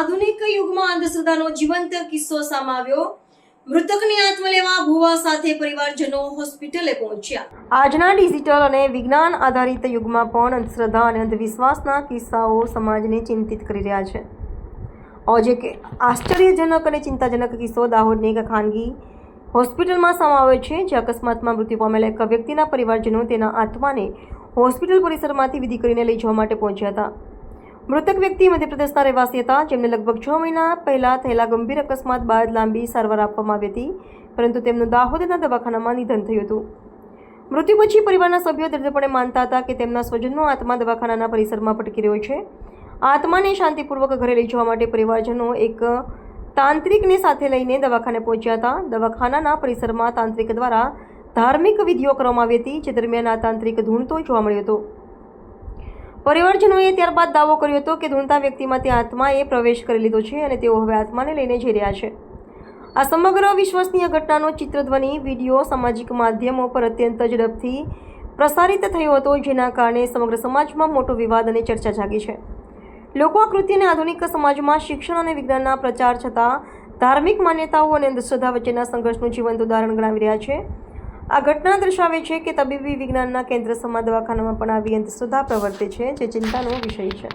અંધશ્રદ્ધાનો જીવંત કિસ્સો સામે મૃતકની આત્મ લેવા ભુવા સાથે પરિવારજનો હોસ્પિટલે પહોંચ્યા. આજના ડિજિટલ અને વિજ્ઞાન આધારિત યુગમાં પણ અંધશ્રદ્ધા અને અંધવિશ્વાસના કિસ્સાઓ સમાજને ચિંતિત કરી રહ્યા છે. આજે કે આશ્ચર્યજનક અને ચિંતાજનક કિસ્સો દાહોદની એક ખાનગી હોસ્પિટલમાં સમાવે છે, જે અકસ્માતમાં મૃત્યુ પામેલા એક વ્યક્તિના પરિવારજનો તેના આત્માને હોસ્પિટલ પરિસરમાંથી વિધિ કરીને લઈ જવા માટે પહોંચ્યા હતા. મૃતક વ્યક્તિ મધ્યપ્રદેશના રહેવાસી હતા. જેમને લગભગ છ મહિના પહેલાં થયેલા ગંભીર અકસ્માત બાદ લાંબી સારવાર આપવામાં આવી હતી, પરંતુ તેમનું દાહોદના દવાખાનામાં નિધન થયું હતું. મૃત્યુ પછી પરિવારના સભ્યો દૃઢપણે માનતા હતા કે તેમના સ્વજનનો આત્મા દવાખાનાના પરિસરમાં ભટકી રહ્યો છે. આત્માને શાંતિપૂર્વક ઘરે લઈ જવા માટે પરિવારજનો એક તાંત્રિકને સાથે લઈને દવાખાને પહોંચ્યા હતા. દવાખાનાના પરિસરમાં તાંત્રિક દ્વારા ધાર્મિક વિધિઓ કરવામાં આવી હતી. જે દરમિયાન આ તાંત્રિક ધૂણતો જોવા મળ્યો હતો. પરિવારજનોએ ત્યારબાદ દાવો કર્યો હતો કે ધૂણતા વ્યક્તિમાં તે આત્માએ પ્રવેશ કરી લીધો છે અને તેઓ હવે આત્માને લઈને જઈ રહ્યા છે. આ સમગ્ર વિશ્વસનીય ઘટનાનો ચિત્રધ્વનિ, વીડિયો, સામાજિક માધ્યમો પર અત્યંત ઝડપથી પ્રસારિત થયો હતો, જેના કારણે સમગ્ર સમાજમાં મોટો વિવાદ અને ચર્ચા જાગી છે. લોકો આ કૃત્યને આધુનિક સમાજમાં શિક્ષણ અને વિજ્ઞાનના પ્રચાર છતાં ધાર્મિક માન્યતાઓ અને અંધશ્રદ્ધા વચ્ચેના સંઘર્ષનું જીવંત ઉદાહરણ ગણાવી રહ્યા છે. આ ઘટના દર્શાવે છે કે તબીબી વિજ્ઞાનના કેન્દ્ર સમા દવાખાનામાં પણ આવી અંધશ્રદ્ધા પ્રવર્તે છે, જે ચિંતાનો વિષય છે.